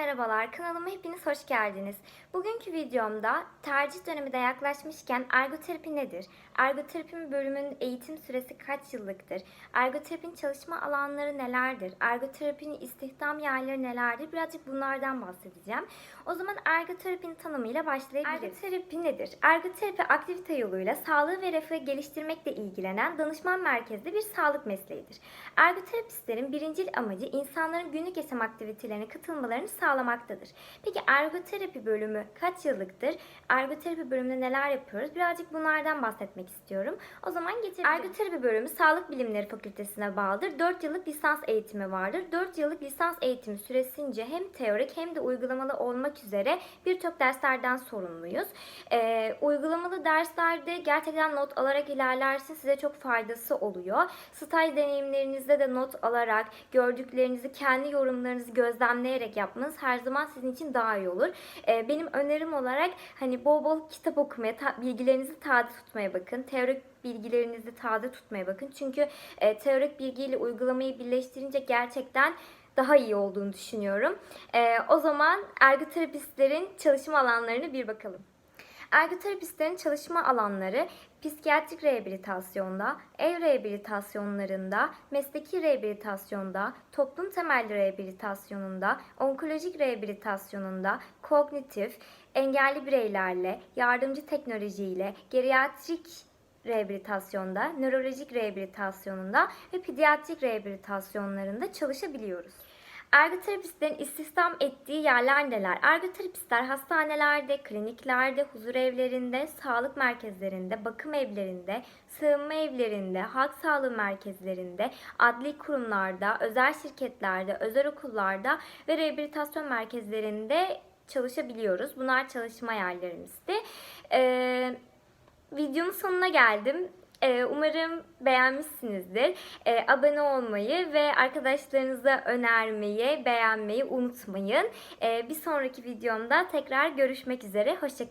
merhabalar. Kanalıma hepiniz hoş geldiniz. Bugünkü videomda tercih dönemi de yaklaşmışken ergoterapi nedir? Ergoterapi bölümünün eğitim süresi kaç yıllıktır? Ergoterapinin çalışma alanları nelerdir? Ergoterapinin istihdam yerleri nelerdir? Birazcık bunlardan bahsedeceğim. O zaman ergoterapinin tanımıyla başlayabiliriz. Ergoterapi nedir? Ergoterapi aktivite yoluyla sağlığı ve refahı geliştirmekle ilgilenen danışman merkezli bir sağlık mesleğidir. Ergoterapistlerin birincil amacı insanların günlük yaşam aktivitelerine katılmalarını sağlamaktadır. Peki ergoterapi bölümü kaç yıllıktır? Ergoterapi bölümünde neler yapıyoruz? Birazcık bunlardan bahsetmek istiyorum. O zaman geçelim. Ergoterapi bölümü Sağlık Bilimleri Fakültesine bağlıdır. 4 yıllık lisans eğitimi vardır. 4 yıllık lisans eğitimi süresince hem teorik hem de uygulamalı olmak üzere birçok derslerden sorumluyuz. Ee, uygulamalı derslerde gerçekten not alarak ilerlerse size çok faydası oluyor. Staj deneyimlerinizde de not alarak gördüklerinizi kendi yorumlarınızı gözlemleyerek yapmanız her zaman sizin için daha iyi olur. Ee, benim önerim olarak hani bol bol kitap okumaya, ta- bilgilerinizi taze tutmaya bakın. Teorik bilgilerinizi taze tutmaya bakın. Çünkü e, teorik bilgiyle uygulamayı birleştirince gerçekten daha iyi olduğunu düşünüyorum. Ee, o zaman ergoterapistlerin çalışma alanlarını bir bakalım. Ergoterapistlerin çalışma alanları psikiyatrik rehabilitasyonda, ev rehabilitasyonlarında, mesleki rehabilitasyonda, toplum temelli rehabilitasyonunda, onkolojik rehabilitasyonunda, kognitif, engelli bireylerle, yardımcı teknolojiyle, geriatrik rehabilitasyonda, nörolojik rehabilitasyonunda ve pediatrik rehabilitasyonlarında çalışabiliyoruz. Ergoterapistlerin istihdam ettiği yerler neler? Ergoterapistler hastanelerde, kliniklerde, huzur evlerinde, sağlık merkezlerinde, bakım evlerinde, sığınma evlerinde, halk sağlığı merkezlerinde, adli kurumlarda, özel şirketlerde, özel okullarda ve rehabilitasyon merkezlerinde çalışabiliyoruz. Bunlar çalışma yerlerimizdi. Ee, videonun sonuna geldim. Ee, Umarım beğenmişsinizdir. Ee, abone olmayı ve arkadaşlarınıza önermeyi, beğenmeyi unutmayın. Ee, bir sonraki videomda tekrar görüşmek üzere. Hoşçakalın.